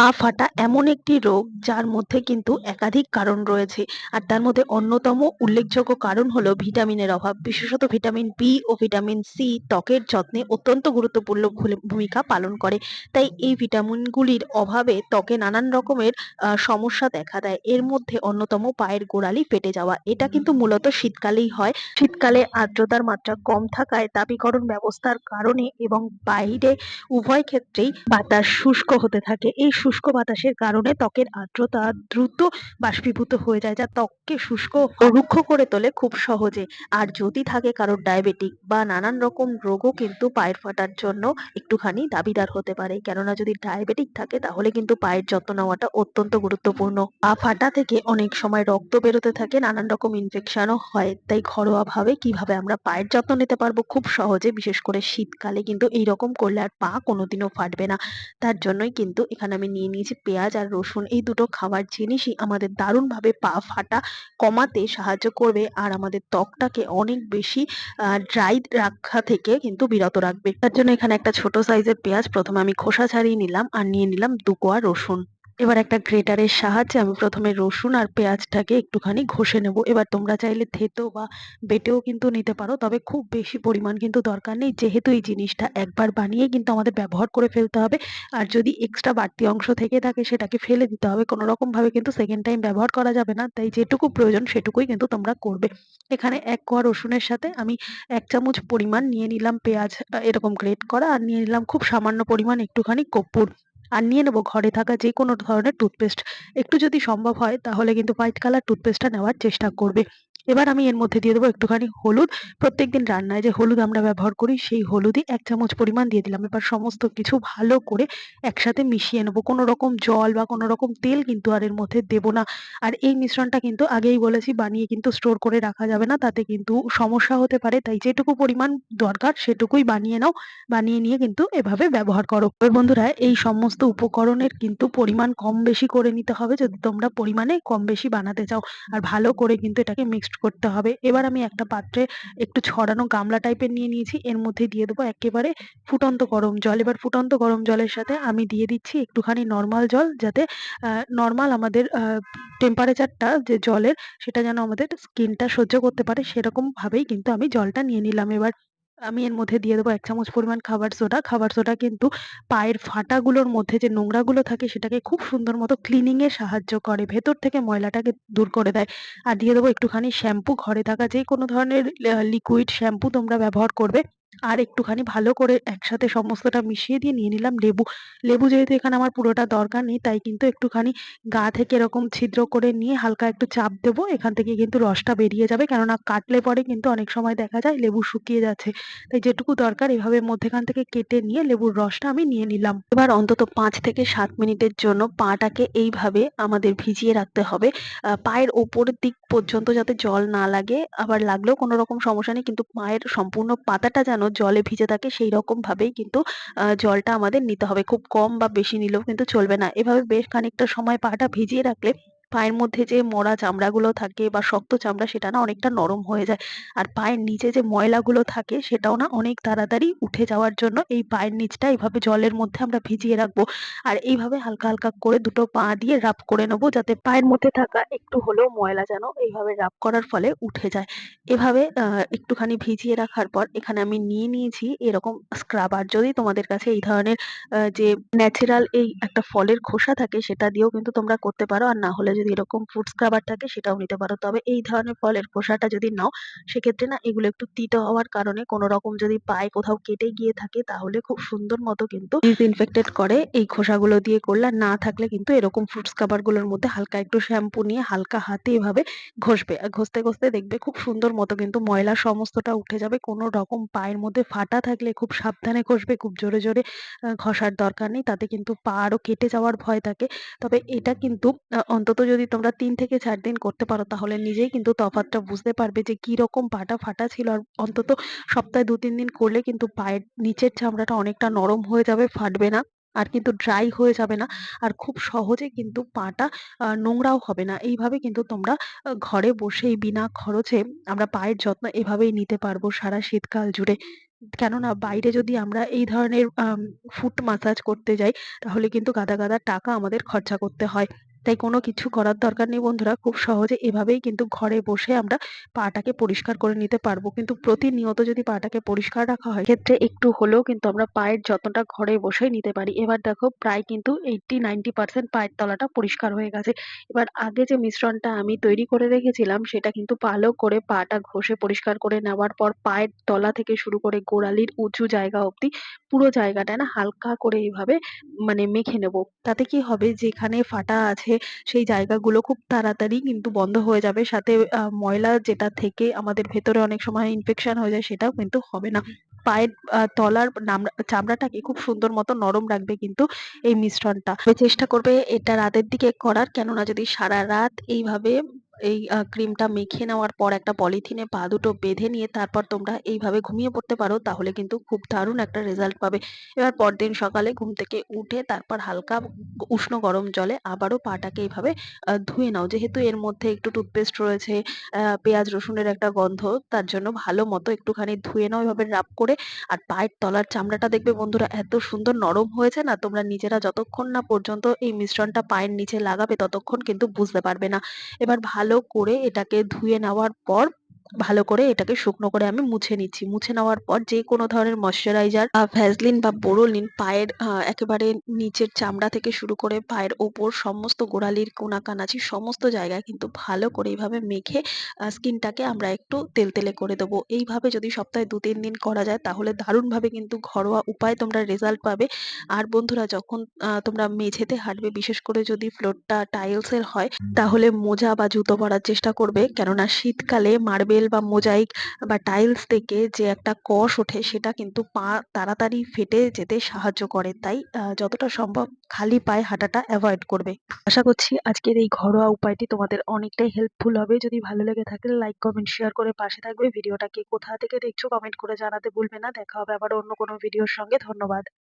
পা ফাটা এমন একটি রোগ যার মধ্যে কিন্তু একাধিক কারণ রয়েছে। আর তার মধ্যে অন্যতম উল্লেখযোগ্য কারণ হলো ভিটামিনের অভাব। বিশেষত ভিটামিন বি ও ভিটামিন সি ত্বকের যত্নে অত্যন্ত গুরুত্বপূর্ণ ভূমিকা পালন করে। তাই এই ভিটামিনগুলির অভাবে ত্বকে নানান রকমের সমস্যা দেখা দেয়। এর মধ্যে অন্যতম পায়ের গোড়ালি ফেটে যাওয়া। এটা কিন্তু মূলত শীতকালেই হয়। শীতকালে আর্দ্রতার মাত্রা কম থাকায় তাপীকরণ ব্যবস্থার কারণে এবং বাইরে উভয় ক্ষেত্রেই বাতাস শুষ্ক হতে থাকে। এই শুষ্ক বাতাসের কারণে ত্বকের আর্দ্রতা দ্রুত বাষ্পীভূত হয়ে যায়, যা ত্বককে শুষ্ক রুক্ষ করে তোলে খুব সহজে। আর যদি থাকে কারোর ডায়াবেটিক বা নানান রকম রোগও কিন্তু পায়ের ফাটার জন্য একটুখানি দাবিদার হতে পারে। কেননা যদি ডায়াবেটিক থাকে, তাহলে কিন্তু পায়ের যত্ন নেওয়াটা অত্যন্ত গুরুত্বপূর্ণ। পা ফাটা থেকে অনেক সময় রক্ত বেরোতে থাকে, নানান রকম ইনফেকশনও হয়। তাই ঘরোয়া ভাবে কীভাবে আমরা পায়ের যত্ন নিতে পারব খুব সহজে, বিশেষ করে শীতকালে কিন্তু এইরকম করলে আর পা কোনোদিনও ফাটবে না। তার জন্যই কিন্তু এখানে আমি নিয়ে নিয়েছি, পেঁয়াজ আর রসুন, এই দুটো খাবার জিনিসই আমাদের দারুণভাবে পা ফাটা, কমাতে সাহায্য করবে আর আমাদের ত্বকটাকে অনেক বেশি ড্রাই রাখা থেকে কিন্তু বিরত রাখবে। তার জন্য এখানে একটা ছোট সাইজের পেঁয়াজ প্রথমে আমি খোসা ছাড়িয়ে নিলাম আর নিয়ে নিলাম দু কোয়া রসুন। এবার একটা গ্রেটারের সাহায্যে আমি প্রথমে রসুন আর পেঁয়াজটাকে একটুখানি ঘষে নেব। এবার তোমরা চাইলে থেতো বা বেটেও কিন্তু নিতে পারো, তবে খুব বেশি পরিমাণ কিন্তু দরকার নেই। যেহেতু এই জিনিসটা একবার বানিয়ে কিন্তু আমাদের ব্যবহার করে ফেলতে হবে, আর যদি এক্সট্রা বাড়তি অংশ থেকে থাকে সেটাকে ফেলে দিতে হবে। কোনো রকম ভাবে কিন্তু সেকেন্ড টাইম ব্যবহার করা যাবে না, তাই যেটুকু প্রয়োজন সেটুকুই কিন্তু তোমরা করবে। এখানে এক কোয়া রসুনের সাথে আমি এক চামচ পরিমাণ নিয়ে নিলাম পেঁয়াজ এরকম গ্রেট করা, আর নিয়ে নিলাম খুব সামান্য পরিমাণ একটুখানি কর্পূর। আর নিয়ে নেব ঘরে থাকা যে কোনো ধরনের টুথপেস্ট একটু যদি সম্ভব হয়, তাহলে কিন্তু হোয়াইট কালার টুথপেস্টটা নেওয়ার চেষ্টা করবে। এবার আমি এর মধ্যে দিয়ে দেবো একটুখানি হলুদ। প্রত্যেকদিন রান্নায় যে হলুদ আমরা ব্যবহার করি, সেই হলুদই এক চামচ পরিমাণ দিয়ে দিলাম। এবার সমস্ত কিছু ভালো করে একসাথে মিশিয়ে নেব। কোনো রকম জল বা কোনো রকম তেল কিন্তু আর এর মধ্যে দেবো না। আর এই মিশ্রণটা কিন্তু আগেই বলেছি, বানিয়ে কিন্তু স্টোর করে রাখা যাবে না। তাতে কিন্তু সমস্যা হতে পারে। তাই যেটুকু পরিমাণ দরকার, সেটুকুই বানিয়ে নাও। বানিয়ে নিয়ে কিন্তু এভাবে ব্যবহার করো। বন্ধুরা, এই সমস্ত উপকরণের কিন্তু পরিমাণ কম বেশি করে নিতে হবে। যদি তোমরা পরিমাণে কম বেশি বানাতে চাও, আর ভালো করে কিন্তু এটাকে মিক্সড করতে হবে। এবার আমি একটা পাত্রে একটু ছড়ানো গামলা টাইপের নিয়ে নিয়েছি। এর মধ্যে দিয়ে দেবো একেবারে ফুটন্ত গরম জল। এবার ফুটন্ত গরম জলের সাথে আমি দিয়ে দিচ্ছি একটুখানি নর্মাল জল যাতে নর্মাল আমাদের টেম্পারেচারটা যে জলের সেটা যেন আমাদের স্কিনটা সহ্য করতে পারে সেরকম ভাবেই কিন্তু আমি জলটা নিয়ে নিলাম এবার। আমি এর মধ্যে দিয়ে দেবো এক চামচ পরিমাণ খাবার সোডা। খাবার সোডা কিন্তু পায়ের ফাটাগুলোর মধ্যে যে নোংরাগুলো থাকে সেটাকে খুব সুন্দর মতো ক্লিনিং এ সাহায্য করে। ভেতর থেকে ময়লাটাকে দূর করে দেয়। আর দিয়ে দেবো একটুখানি শ্যাম্পু ঘরে থাকা যে কোনো ধরনের লিকুইড শ্যাম্পু তোমরা ব্যবহার করবে। আর একটুখানি ভালো করে একসাথে সমস্তটা মিশিয়ে দিয়ে নিয়ে নিলাম লেবু। লেবু যেহেতু এখানে আমার পুরোটা দরকার নেই, তাই কিন্তু একটুখানি গা থেকে এরকম ছিদ্র করে নিয়ে হালকা একটু চাপ দেবো। এখান থেকে কিন্তু রসটা বেরিয়ে যাবে, কেননা কাটলে পরে কিন্তু অনেক সময় দেখা যায় লেবু শুকিয়ে যাচ্ছে। তাই যেটুকু দরকার এভাবে মধ্যেখান থেকে কেটে নিয়ে লেবুর রসটা আমি নিয়ে নিলাম। এবার অন্তত পাঁচ থেকে সাত মিনিটের জন্য পাটাকে এইভাবে আমাদের ভিজিয়ে রাখতে হবে। পায়ের ওপরের দিক পর্যন্ত যাতে জল না লাগে। আবার লাগলেও কোনো রকম সমস্যা নেই, কিন্তু পায়ের সম্পূর্ণ পাতাটা যেন জলে ভিজে থাকে সেই রকম ভাবেই কিন্তু জলটা আমাদের নিতে হবে। খুব কম বা বেশি নিলেও কিন্তু চলবে না। এভাবে বেশ খানিকটা সময় পাটা ভিজিয়ে রাখলে পায়ের মধ্যে যে মরা চামড়াগুলো থাকে বা শক্ত চামড়া সেটা না অনেকটা নরম হয়ে যায়। আর পায়ের নিচে যে ময়লাগুলো থাকে সেটাও না অনেক তাড়াতাড়ি উঠে যাওয়ার জন্য এই পায়ের নিচটা এইভাবে জলের মধ্যে আমরা ভিজিয়ে রাখব। আর এইভাবে হালকা হালকা করে দুটো পা দিয়ে রাব করে নেব যাতে পায়ের মধ্যে থাকা একটু হলেও ময়লা যেন এইভাবে রাব করার ফলে উঠে যায়। এভাবে একটুখানি ভিজিয়ে রাখার পর এখানে আমি নিয়ে নিয়েছি এরকম স্ক্রাবার। যদি তোমাদের কাছে এই ধরনের যে ন্যাচারাল এই একটা ফলের খোসা থাকে সেটা দিয়েও কিন্তু তোমরা করতে পারো। আর না হলে যদি এরকম ফুড খাবার থাকে সেটাও নিতে পারো। তবে এই ধরনের ফলের খোসাটা যদি নাও, সেক্ষেত্রে না এগুলো একটু তিতো হওয়ার কারণে কোনো রকম যদি পায়ে কোথাও কেটে গিয়ে থাকে, তাহলে খুব সুন্দর মতো কিন্তু ডিসইনফেক্টেড করে এই খোসাগুলো দিয়ে করলে না থাকলে কিন্তু এরকম ফ্রুট স্ক্রাবারগুলোর মধ্যে হালকা একটু শ্যাম্পু নিয়ে হালকা হাতে এভাবে ঘষবে। আর ঘষতে ঘষতে দেখবে খুব সুন্দর মতো কিন্তু ময়লা সমস্তটা উঠে যাবে। কোনো রকম পায়ের মধ্যে ফাটা থাকলে খুব সাবধানে ঘষবে, খুব জোরে জোরে ঘষার দরকার নেই। তাতে কিন্তু পা আরও কেটে যাওয়ার ভয় থাকে। তবে এটা কিন্তু অন্তত যদি তোমরা তিন থেকে চার দিন করতে পারো তাহলে নিজেই কিন্তু তফাৎটা বুঝতে পারবে যে কি রকম পাটা ফাটা ছিল। আর অন্তত সপ্তাহে দু তিন দিন করলে কিন্তু পায়ের নিচের চামড়াটা অনেকটা নরম হয়ে যাবে ফাটবে না আর কিন্তু ড্রাই হয়ে যাবে না। আর খুব সহজে কিন্তু পাটা নোংরাও হবে না। এইভাবে কিন্তু তোমরা ঘরে বসেই বিনা খরচে আমরা পায়ের যত্ন এভাবেই নিতে পারব সারা শীতকাল জুড়ে। কেননা বাইরে যদি আমরা এই ধরনের ফুট মাসাজ করতে যাই তাহলে কিন্তু গাদা, গাদা টাকা আমাদের খরচা করতে হয়। তাই কোনো কিছু করার দরকার নেই বন্ধুরা। খুব সহজে এভাবেই কিন্তু ঘরে বসে আমরা পাটাকে পরিষ্কার করে নিতে পারব। কিন্তু প্রতিনিয়ত যদি পাটাকে পরিষ্কার রাখা হয় ক্ষেত্রে একটু হলেও কিন্তু আমরা পায়ের যত্নটা ঘরে বসেই নিতে পারি। এবার দেখো প্রায় কিন্তু 80-90% পায়ের তলাটা পরিষ্কার হয়ে গেছে। এবার আগে যে মিশ্রণটা আমি তৈরি করে রেখেছিলাম, সেটা কিন্তু ভালো করে পাটা ঘষে পরিষ্কার করে নেওয়ার পর পায়ের তলা থেকে শুরু করে গোড়ালির উঁচু জায়গা অব্দি পুরো জায়গাটা না হালকা করে এভাবে মানে মেখে নেব। তাতে কি হবে যেখানে ফাটা আছে সেই জায়গাগুলো খুব তাড়াতাড়ি কিন্তু বন্ধ হয়ে যাবে। সাথে ময়লা যেটা থেকে আমাদের ভেতরে অনেক সময় ইনফেকশন হয়ে যায় সেটাও কিন্তু হবে না। পায়ের তলার চামড়াটাকে খুব সুন্দর মতো নরম রাখবে কিন্তু এই মিশ্রণটা। চেষ্টা করবে এটা রাতের দিকে করার কেননা যদি সারা রাত এইভাবে এই ক্রিমটা মেখে নেওয়ার পর একটা পলিথিনে পা দুটো বেঁধে নিয়ে তারপর তোমরা এইভাবে ঘুমিয়ে পড়তে পারো তাহলে কিন্তু খুব দারুণ একটা রেজাল্ট পাবে। এবার পরদিন সকালে ঘুম থেকে উঠে তারপর হালকা উষ্ণ গরম জলে আবারও পাটাকে এইভাবে ধুয়ে নাও। যেহেতু এর মধ্যে একটু টুথপেস্ট রয়েছে, পেঁয়াজ রসুনের একটা গন্ধ তার জন্য ভালো মতো একটুখানি ধুয়ে নাও এভাবে রাব করে। আর পায়ের তলার চামড়াটা দেখবে বন্ধুরা এত সুন্দর নরম হয়েছে না তোমরা নিজেরা যতক্ষণ না পর্যন্ত এই মিশ্রণটা পায়ের নিচে লাগাবে ততক্ষণ কিন্তু বুঝতে পারবে না। এবার ভালো করে এটাকে ধুয়ে নেওয়ার পর ভালো করে এটাকে শুকনো করে আমি মুছে নিচ্ছি। মুছে নেওয়ার পর যে কোনো ধরনের ময়েশ্চারাইজার ভ্যাসলিন বা বোরোলিন পায়ের একেবারে নিচের চামড়া থেকে শুরু করে পায়ের ওপর সমস্ত গোড়ালির কোনা-কানাচি সমস্ত জায়গায় কিন্তু ভালো করে এইভাবে মেখে স্কিনটাকে আমরা একটু তেলতেলে করে দেবো। এইভাবে যদি সপ্তাহে ২-৩ দিন করা যায় তাহলে দারুণভাবে কিন্তু ঘরোয়া উপায়ে তোমরা রেজাল্ট পাবে। আর বন্ধুরা যখন তোমরা মেঝেতে হাঁটবে বিশেষ করে যদি ফ্লোরটা টাইলসের হয় তাহলে মোজা বা জুতো পরার চেষ্টা করবে। কেননা শীতকালে মার্বেল বা মোজাইক বা টাইলস থেকে যে একটা কষ ওঠে সেটা কিন্তু পা তাড়াতাড়ি ফেটে যেতে সাহায্য করে। তাই যতটা সম্ভব খালি পায়ে হাঁটাটা অ্যাভয়েড করবে। আশা করছি আজকের এই ঘরোয়া উপায়টি তোমাদের অনেকটাই হেল্পফুল হবে। যদি ভালো লেগে থাকে লাইক, কমেন্ট, শেয়ার করে পাশে থাকবে। ভিডিওটা কে কোথা থেকে দেখছ কমেন্ট করে জানাতে ভুলবে না। দেখা হবে আবার অন্য কোনো ভিডিওর সঙ্গে। ধন্যবাদ।